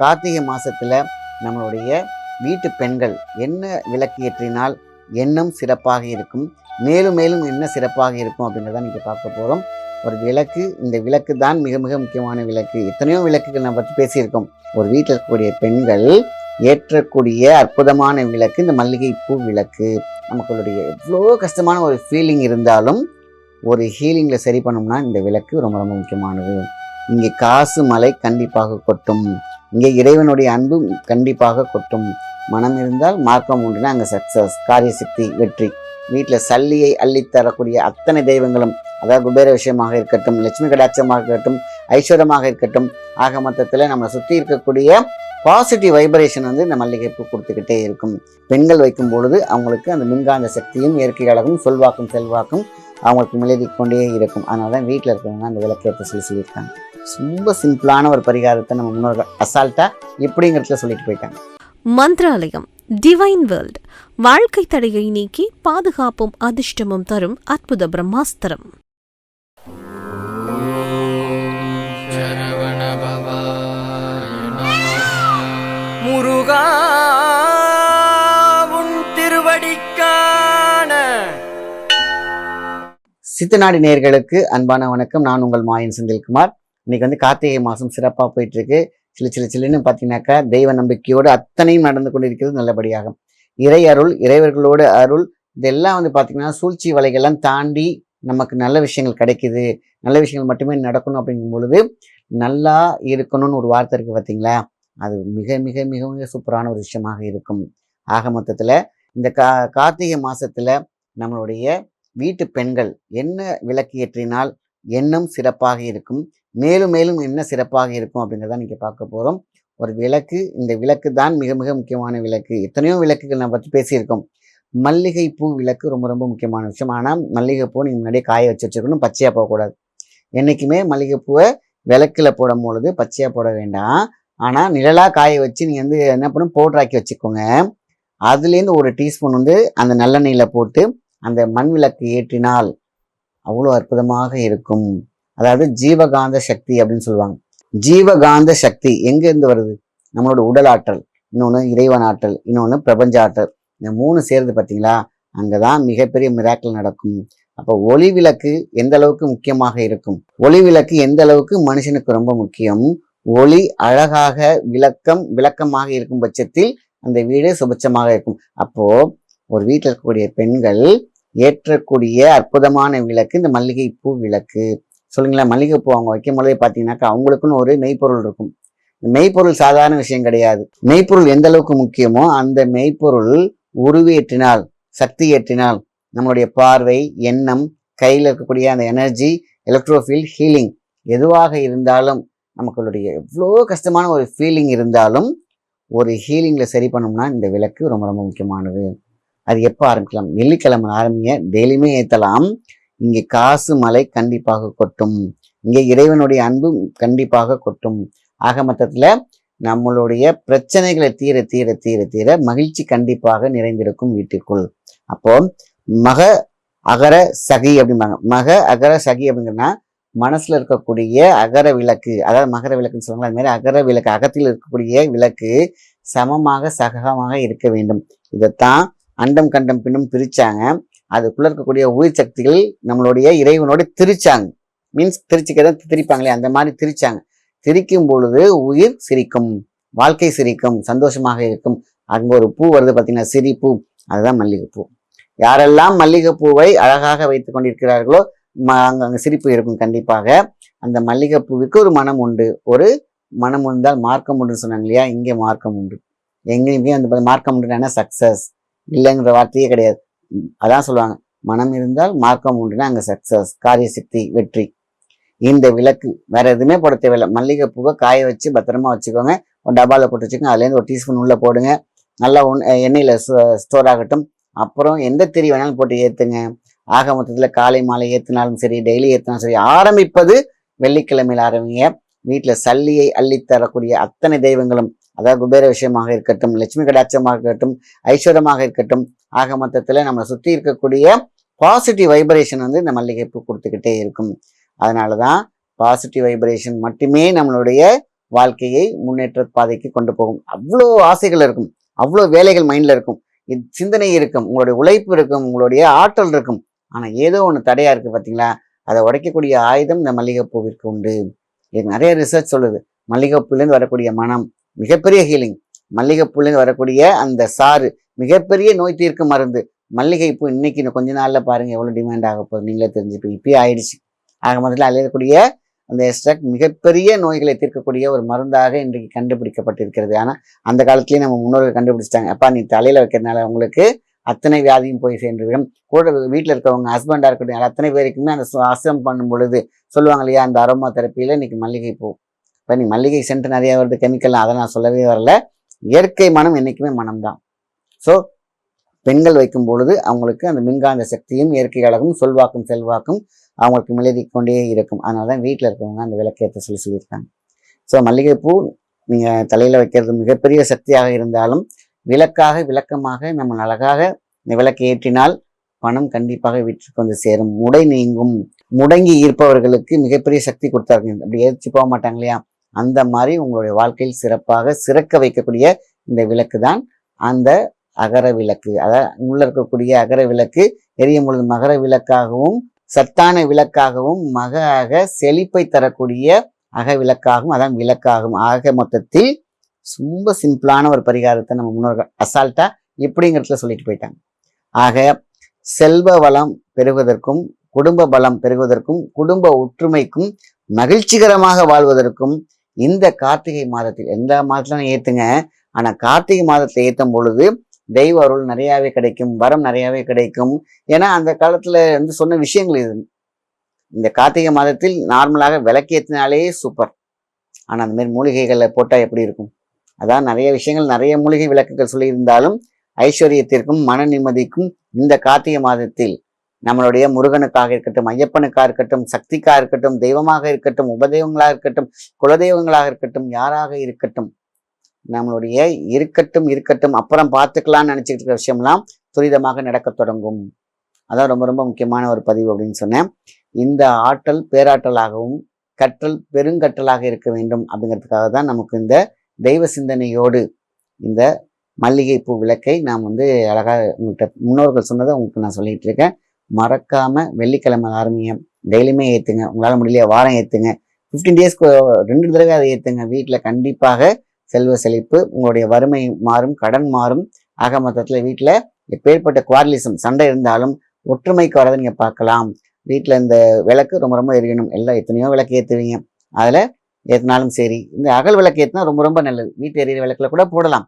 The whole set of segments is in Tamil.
கார்த்திகை மாதத்தில் நம்மளுடைய வீட்டு பெண்கள் என்ன விளக்கு ஏற்றினால் எண்ணம் சிறப்பாக இருக்கும் மேலும் மேலும் என்ன சிறப்பாக இருக்கும் அப்படின்றத நீங்கள் பார்க்க போகிறோம் ஒரு விளக்கு இந்த விளக்கு தான் மிக மிக முக்கியமான விளக்கு. எத்தனையோ விளக்குகள் நம்ம பற்றி பேசியிருக்கோம். ஒரு வீட்டில் இருக்கக்கூடிய பெண்கள் ஏற்றக்கூடிய அற்புதமான விளக்கு இந்த மல்லிகை பூ விளக்கு. நமக்களுடைய எவ்வளோ கஷ்டமான ஒரு ஃபீலிங் இருந்தாலும் ஒரு ஹீலிங்கில் சரி பண்ணோம்னா இந்த விளக்கு ரொம்ப ரொம்ப முக்கியமானது. இங்கே காசு மலை கண்டிப்பாக கொட்டும். இங்கே இறைவனுடைய அன்பு கண்டிப்பாக கொட்டும் மனம் இருந்தால் மார்க்கம் உண்டுனா அங்கே சக்ஸஸ் காரியசக்தி வெற்றி. வீட்டில் சல்லியை அள்ளித்தரக்கூடிய அத்தனை தெய்வங்களும் அதாவது குபேர விஷயமாக இருக்கட்டும் லட்சுமி கடாட்சமாக இருக்கட்டும் ஐஸ்வர்யமாக இருக்கட்டும் ஆக மொத்தத்தில் நம்ம சுற்றி இருக்கக்கூடிய பாசிட்டிவ் வைப்ரேஷன் வந்து இந்த மல்லிகைப்பூ கொடுத்துக்கிட்டே இருக்கும். பெண்கள் வைக்கும் பொழுது அவங்களுக்கு அந்த மின்காந்த சக்தியும் இயற்கை அழகும் சொல்வாக்கும் செல்வாக்கும் அவங்களுக்கு மிளகி கொண்டே இருக்கும். அதனால தான் வீட்டில் இருக்கிறவங்க அந்த விளக்கேற்ற சொல்லி சொல்லியிருக்காங்க ரொம்ப சிம்பிளான ஒரு பரிகாரத்தை நம்ம முன்னோர்கள் அசால்ட்டாக இப்படிங்கிறதுல சொல்லிட்டு போயிட்டாங்க. மந்த்ராலயம் டிவைன் வேர்ல்ட் வாழ்க்கை தடையை நீக்கி பாதுகாப்பும் அதிர்ஷ்டமும் தரும் அற்புத பிரம்மாஸ்திரம். முருகா சித்தநாடி நேயர்களுக்கு அன்பான வணக்கம். நான் உங்கள் மாயன் செந்தில்குமார். இன்னைக்கு வந்து கார்த்திகை மாதம் சிறப்பாக போயிட்டுருக்கு. சில சிலு சில்லுன்னு பார்த்தீங்கன்னாக்கா தெய்வ நம்பிக்கையோடு அத்தனையும் நடந்து கொண்டிருக்கிறது நல்லபடியாகும் இறை அருள் இறைவர்களோடு அருள் இதெல்லாம் வந்து பார்த்தீங்கன்னா சூழ்ச்சி வலைகள்லாம் தாண்டி நமக்கு நல்ல விஷயங்கள் கிடைக்குது. நல்ல விஷயங்கள் மட்டுமே நடக்கணும் அப்படிங்கும் பொழுது நல்லா இருக்கணும்னு ஒரு வார்த்தை இருக்குது பார்த்தீங்களா அது மிக மிக மிக மிக சூப்பரான ஒரு விஷயமாக இருக்கும். ஆக மொத்தத்தில் இந்த கா கார்த்திகை மாதத்தில் நம்மளுடைய வீட்டு பெண்கள் என்ன விளக்கு ஏற்றினால் எண்ணம் சிறப்பாக இருக்கும். மேலும் மேலும் என்ன சிறப்பாக இருக்கும் அப்படிங்கிறத நீங்கள் பார்க்க போகிறோம் ஒரு விளக்கு இந்த விளக்கு தான் மிக மிக முக்கியமான விளக்கு. எத்தனையோ விளக்குகள் நம்ம பற்றி பேசியிருக்கோம். மல்லிகை பூ விளக்கு ரொம்ப ரொம்ப முக்கியமான விஷயம். ஆனால் மல்லிகை பூ நீங்கள் முன்னாடியே காய வச்சு வச்சுருக்கணும். பச்சையாக போகக்கூடாது. என்றைக்குமே மல்லிகை பூவை விளக்கில் போடும் பொழுது பச்சையாக போட வேண்டாம். ஆனால் நிழலாக காய வச்சு நீங்கள் வந்து என்ன பண்ணும்? பவுட்ராக்கி வச்சுக்கோங்க. அதுலேருந்து ஒரு டீஸ்பூன் வந்து அந்த நல்லெண்ணெயில் போட்டு அந்த மண் விளக்கு ஏற்றினால் அவ்வளோ அற்புதமாக இருக்கும். அதாவது ஜீவகாந்த சக்தி அப்படின்னு சொல்லுவாங்க. ஜீவகாந்த சக்தி எங்கேருந்து வருது? நம்மளோட உடல் ஆற்றல் இன்னொன்று இறைவன் ஆற்றல் இன்னொன்று பிரபஞ்ச ஆற்றல். இந்த மூணு சேர்ந்து பார்த்தீங்களா? அங்கே தான் மிகப்பெரிய மிராக்கள் நடக்கும். அப்போ ஒளி விளக்கு எந்த அளவுக்கு முக்கியமாக இருக்கும்? ஒளி விளக்கு எந்த அளவுக்கு மனுஷனுக்கு ரொம்ப முக்கியம்? ஒளி அழகாக விளக்கம் விளக்கமாக இருக்கும் பட்சத்தில் அந்த வீடு சுபட்சமாக இருக்கும். அப்போ ஒரு வீட்டில் இருக்கக்கூடிய பெண்கள் ஏற்றக்கூடிய அற்புதமான விளக்கு இந்த மல்லிகைப்பூ விளக்கு. சொல்லுங்களேன் மல்லிகைப்பூ அவங்க வைக்கும் பொழுதே பார்த்தீங்கன்னாக்கா அவங்களுக்குன்னு ஒரு மெய்ப்பொருள் இருக்கும். இந்த மெய்ப்பொருள் சாதாரண விஷயம் கிடையாது. மெய்ப்பொருள் எந்த அளவுக்கு முக்கியமோ அந்த மெய்ப்பொருள் உருவேற்றினால் சக்தி ஏற்றினால் நம்மளுடைய பார்வை எண்ணம் கையில் இருக்கக்கூடிய அந்த எனர்ஜி எலக்ட்ரோஃபீல் ஹீலிங் எதுவாக இருந்தாலும் நமக்களுடைய எவ்வளோ கஷ்டமான ஒரு ஃபீலிங் இருந்தாலும் ஒரு ஹீலிங்கில் சரி பண்ணோம்னா இந்த விளக்கு ரொம்ப ரொம்ப முக்கியமானது. அது எப்போ ஆரம்பிக்கலாம்? வெள்ளிக்கிழமை ஆரம்பிங்க. டெய்லியுமே ஏற்றலாம் இங்கே காசு மலை கண்டிப்பாக கொட்டும். இங்கே இறைவனுடைய அன்பு கண்டிப்பாக கொட்டும். ஆக மொத்தத்தில் நம்மளுடைய பிரச்சனைகளை தீர தீர தீர தீர மகிழ்ச்சி கண்டிப்பாக நிறைந்திருக்கும் வீட்டுக்குள். அப்போ மக அகர சகி அப்படிம்பாங்க. மக அகர சகி அப்படிங்கன்னா மனசுல இருக்கக்கூடிய அகர விளக்கு. அதாவது மகர விளக்குன்னு சொல்லுவாங்க அது மாதிரி அகர விளக்கு அகத்தில் இருக்கக்கூடிய விளக்கு சமமாக சகமாக இருக்க வேண்டும். இதைத்தான் அண்டம் கண்டம் பின்னும் பிரிச்சாங்க அதுக்குள்ள இருக்கக்கூடிய உயிர் சக்திகள் நம்மளுடைய இறைவனோட திரிச்சாங்க. மீன்ஸ் திரிச்சுக்கிறத திரிப்பாங்களே அந்த மாதிரி திரிச்சாங்க. திரிக்கும் பொழுது உயிர் சிரிக்கும் வாழ்க்கை சிரிக்கும் சந்தோஷமாக இருக்கும். அங்க ஒரு பூ வருது பார்த்தீங்கன்னா சிரிப்பூ. அதுதான் மல்லிகைப்பூ. யாரெல்லாம் மல்லிகைப்பூவை அழகாக வைத்துக் கொண்டிருக்கிறார்களோ ம- அங்க அங்க சிரிப்பு இருக்கும் கண்டிப்பாக. அந்த மல்லிகைப்பூவிற்கு ஒரு மனம் உண்டு. ஒரு மனம் இருந்தால் மார்க்கம் உண்டுன்னு சொன்னாங்க இல்லையா? இங்கே மார்க்கம் உண்டு. எங்கேயுமே அந்த மார்க்கம் உண்டுனா சக்சஸ் இல்லைங்கிற வார்த்தையே கிடையாது. அதான் சொல்லுவாங்க. மனம் இருந்தால் மார்க்கம் உண்டுனா அங்கே சக்சஸ் காரியசக்தி வெற்றி. இந்த விளக்கு வேற எதுவுமே போட தேவையில்லை. மல்லிகை பூவை காய வச்சு பத்திரமா வச்சுக்கோங்க. ஒரு டப்பாவில் போட்டு வச்சுக்கோங்க. அதுலேருந்து ஒரு டீஸ்பூன் உள்ளே போடுங்க. நல்லா உன் எண்ணெயில் ஸ்டோர் ஆகட்டும். அப்புறம் எந்த திரி வேணாலும் போட்டு ஏற்றுங்க ஆக மொத்தத்தில் காலை மாலை ஏற்றினாலும் சரி டெய்லி ஏற்றினாலும் சரி ஆரம்பிப்பது வெள்ளிக்கிழமையில் ஆரம்பிங்க. வீட்டில் சல்லியை அள்ளித் தரக்கூடிய அத்தனை தெய்வங்களும் அதாவது குபேர விஷயமாக இருக்கட்டும் லட்சுமி கடாட்சமாக இருக்கட்டும் ஐஸ்வர்யமாக இருக்கட்டும் ஆக மொத்தத்தில் நம்மளை சுற்றி இருக்கக்கூடிய பாசிட்டிவ் வைப்ரேஷன் வந்து இந்த மல்லிகைப்பூ கொடுத்துக்கிட்டே இருக்கும். அதனால தான் பாசிட்டிவ் வைப்ரேஷன் மட்டுமே நம்மளுடைய வாழ்க்கையை முன்னேற்ற பாதைக்கு கொண்டு போகும். அவ்வளோ ஆசைகள் இருக்கும் அவ்வளோ வேலைகள் மைண்டில் இருக்கும். சிந்தனை இருக்கும் உங்களுடைய உழைப்பு இருக்கும் உங்களுடைய ஆற்றல் இருக்கும். ஆனால் ஏதோ ஒன்று தடையாக இருக்குது பார்த்தீங்களா அதை உடைக்கக்கூடிய ஆயுதம் இந்த மல்லிகைப்பூவிற்கு உண்டு. இது நிறைய ரிசர்ச் சொல்லுது. மல்லிகைப்பூலேருந்து வரக்கூடிய மனம் மிகப்பெரிய ஹீலிங் மல்லிகைப்பூலேருந்து வரக்கூடிய அந்த சாறு மிகப்பெரிய நோய் தீர்க்கும் மருந்து. மல்லிகைப்பூ இன்னைக்கு இன்னும் கொஞ்ச நாளில் பாருங்கள் எவ்வளோ டிமாண்ட் ஆக போகுது. நீங்களே தெரிஞ்சுப்பீங்க. இப்பயே ஆயிடுச்சு. ஆக முதல்ல அதில் இருக்கக்கூடிய அந்த எக்ஸ்ட்ராக்ட் மிகப்பெரிய நோய்களை தீர்க்கக்கூடிய ஒரு மருந்தாக இன்றைக்கு கண்டுபிடிக்கப்பட்டிருக்கிறது. ஆனால் அந்த காலத்திலேயே நம்ம முன்னோர்கள் கண்டுபிடிச்சிட்டாங்க. அப்பா நீ தலையில் வைக்கிறதுனால உங்களுக்கு அத்தனை வியாதியும் போய் சேர்ந்துவிடும் கூட வீட்டில் இருக்கிறவங்க ஹஸ்பண்டாக இருக்கட்டும் அத்தனை பேருக்குமே அந்த சுவாசம் பண்ணும் பொழுது சொல்லுவாங்க இல்லையா அந்த அரோமா தெரப்பியில் இன்னைக்கு மல்லிகை பூ இப்போ நீ மல்லிகை சென்ட் நிறைய வருது கெமிக்கல் அதை நான் சொல்லவே வரல. இயற்கை மனம் என்னைக்குமே மனம்தான். ஸோ பெண்கள் வைக்கும் பொழுது அவங்களுக்கு அந்த மின்காந்த சக்தியும் இயற்கை அழகும் சொல்வாக்கும் செல்வாக்கும் அவங்களுக்கு மிளதிக் கொண்டே இருக்கும். அதனால தான் வீட்டில் இருக்கவங்க அந்த விளக்கேற்ற சொல்லி சொல்லியிருக்காங்க. ஸோ மல்லிகைப்பூ நீங்கள் தலையில் வைக்கிறது மிகப்பெரிய சக்தியாக இருந்தாலும் விளக்காக விளக்கமாக நம்ம அழகாக இந்த விளக்கை ஏற்றினால் பணம் கண்டிப்பாக வீட்டிற்கு வந்து சேரும். முடை நீங்கும். முடங்கி இருப்பவர்களுக்கு மிகப்பெரிய சக்தி கொடுத்தாருங்க அப்படி ஏற்றி போக மாட்டாங்க இல்லையா? அந்த மாதிரி உங்களுடைய வாழ்க்கையில் சிறப்பாக சிறக்க வைக்கக்கூடிய இந்த விளக்கு தான் அந்த அகர விளக்கு. அதாவது உள்ள இருக்கக்கூடிய அகர விளக்கு எரியும் பொழுது மகர விளக்காகவும் சத்தான விளக்காகவும் மக அக செழிப்பை தரக்கூடிய அக விளக்காகவும் அதான் விளக்காகும் ஆக மொத்தத்தில் ரொம்ப சிம்பிளான ஒரு பரிகாரத்தை நம்ம முன்னோர்கள் அசால்ட்டா இப்படிங்கிறதுல சொல்லிட்டு போயிட்டாங்க. ஆக செல்வ வளம் பெறுவதற்கும் குடும்ப பலம் பெறுவதற்கும் குடும்ப ஒற்றுமைக்கும் மகிழ்ச்சிகரமாக வாழ்வதற்கும் இந்த கார்த்திகை மாதத்தில் எந்த மாதத்துல ஏத்துங்க. ஆனா கார்த்திகை மாதத்தை ஏத்தும் பொழுது தெய்வ அருள் நிறையாவே கிடைக்கும் வரம் நிறையாவே கிடைக்கும். ஏன்னா அந்த காலத்துல வந்து சொன்ன விஷயங்கள் இது. இந்த கார்த்திகை மாதத்தில் நார்மலாக விளக்கேற்றினாலே சூப்பர். ஆனால் அந்த மாதிரி மூலிகைகளை போட்டால் எப்படி இருக்கும்? அதான் நிறைய விஷயங்கள் நிறைய மூலிகை விளக்குகள் சொல்லியிருந்தாலும் ஐஸ்வர்யத்திற்கும் மன நிம்மதிக்கும் இந்த கார்த்திகை மாதத்தில் நம்மளுடைய முருகனுக்காக இருக்கட்டும் ஐயப்பனுக்காக இருக்கட்டும் சக்திக்காக இருக்கட்டும் தெய்வமாக இருக்கட்டும் உபதெய்வங்களாக இருக்கட்டும் குலதெய்வங்களாக இருக்கட்டும் யாராக இருக்கட்டும் நம்மளுடைய இருக்கட்டும் இருக்கட்டும் அப்புறம் பார்த்துக்கலாம்னு நினச்சிக்கிட்டு இருக்கிற விஷயம்லாம் துரிதமாக நடக்கத் தொடங்கும். அதான் ரொம்ப ரொம்ப முக்கியமான ஒரு பதிவு அப்படின்னு சொன்னேன். இந்த ஆற்றல் பேராற்றலாகவும் கற்றல் பெருங்கற்றலாக இருக்க வேண்டும் அப்படிங்கிறதுக்காக தான் நமக்கு இந்த தெய்வ சிந்தனையோடு இந்த மல்லிகை பூ விளக்கை நாம் வந்து அழகாக உங்கள்கிட்ட முன்னோர்கள் சொன்னதை உங்களுக்கு நான் சொல்லிகிட்டு இருக்கேன். மறக்காம வெள்ளிக்கிழமை ஆரம்பிங்க டெய்லியுமே ஏற்றுங்க உங்களால் முடியலையா? வாரம் ஏற்றுங்க ஃபிஃப்டீன் டேஸ்க்கு ரெண்டு தடவை அதை ஏற்றுங்க வீட்டில் கண்டிப்பாக செல்வ செழிப்பு உங்களுடைய வறுமை மாறும் கடன் மாறும். ஆக மொத்தத்தில் வீட்டில் எப்பேற்பட்ட குவாரலிசம் சண்டை இருந்தாலும் ஒற்றுமைக்கு வரதை நீங்கள் பார்க்கலாம். வீட்டில் இந்த விளக்கு ரொம்ப ரொம்ப எரியணும். எல்லாம் எத்தனையோ விளக்கு ஏற்றுவீங்க அதில் ஏற்றினாலும் சரி. இந்த அகல் விளக்கு ஏற்றினா ரொம்ப ரொம்ப நல்லது. வீட்டு எரியிற விளக்குல கூட போடலாம்.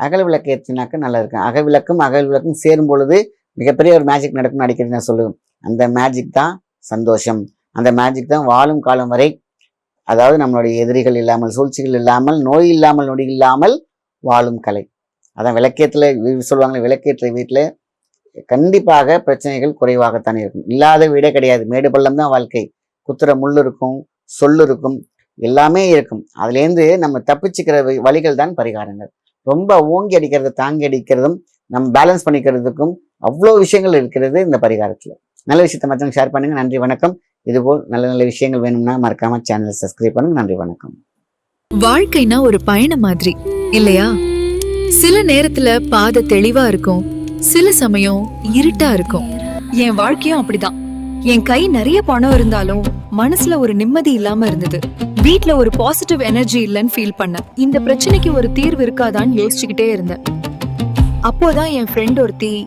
அகல் விளக்கு ஏற்றினாக்க நல்லா இருக்கும். அகல் விளக்கும் அகல் விளக்கும் சேரும் பொழுது மிகப்பெரிய ஒரு மேஜிக் நடக்கும் அடிக்கடி நான் சொல்லுவேன். அந்த மேஜிக் தான் சந்தோஷம். அந்த மேஜிக் தான் வாழும் காலம் வரை அதாவது நம்மளுடைய எதிரிகள் இல்லாமல் சூழ்ச்சிகள் இல்லாமல் நோய் இல்லாமல் நொடி இல்லாமல் வாழும் கலை. அதான் விளக்கியத்தில் சொல்லுவாங்களே விளக்கேற்ற வீட்டில் கண்டிப்பாக பிரச்சனைகள் குறைவாகத்தான் இருக்கும். இல்லாத வீடே கிடையாது. மேடு பள்ளம் தான் வாழ்க்கை. குத்துற முள் இருக்கும் சொல் இருக்கும் எல்லாமே இருக்கும். அதுலேருந்து நம்ம தப்பிச்சுக்கிற வழிகள் தான் பரிகாரங்கள். ரொம்ப ஓங்கி அடிக்கிறத தாங்கி அடிக்கிறதும் நம்ம பேலன்ஸ் பண்ணிக்கிறதுக்கும் அவ்வளோ விஷயங்கள் இருக்கிறது இந்த பரிகாரத்தில். நல்ல விஷயத்தை மற்றவங்க ஷேர் பண்ணுங்க. நன்றி வணக்கம். இதுபோல் நல்ல நல்ல விஷயங்கள் வேணும்னா மறக்காம சேனல் சப்ஸ்கிரைப் பண்ணுங்க. நன்றி வணக்கம். வாழ்க்கைனா ஒரு பயணம் மாதிரி இல்லையா? சில நேரத்துல பாதை தெளிவா இருக்கும் சில சமயம் இருட்டா இருக்கும். என் வாழ்க்கையும் அப்படிதான். என் கை நிறைய பணம் இருந்தாலும் மனசுல ஒரு நிம்மதி இல்லாம இருந்தது. வீட்ல ஒரு பாசிட்டிவ் எனர்ஜி இல்லைன்னு ஃபீல் பண்ணேன். இந்த பிரச்சனைக்கு ஒரு தீர்வு இருக்காதான்னு யோசிச்சுக்கிட்டே இருந்தேன். அப்போதான் என் ஃப்ரெண்ட் ஒருத்தி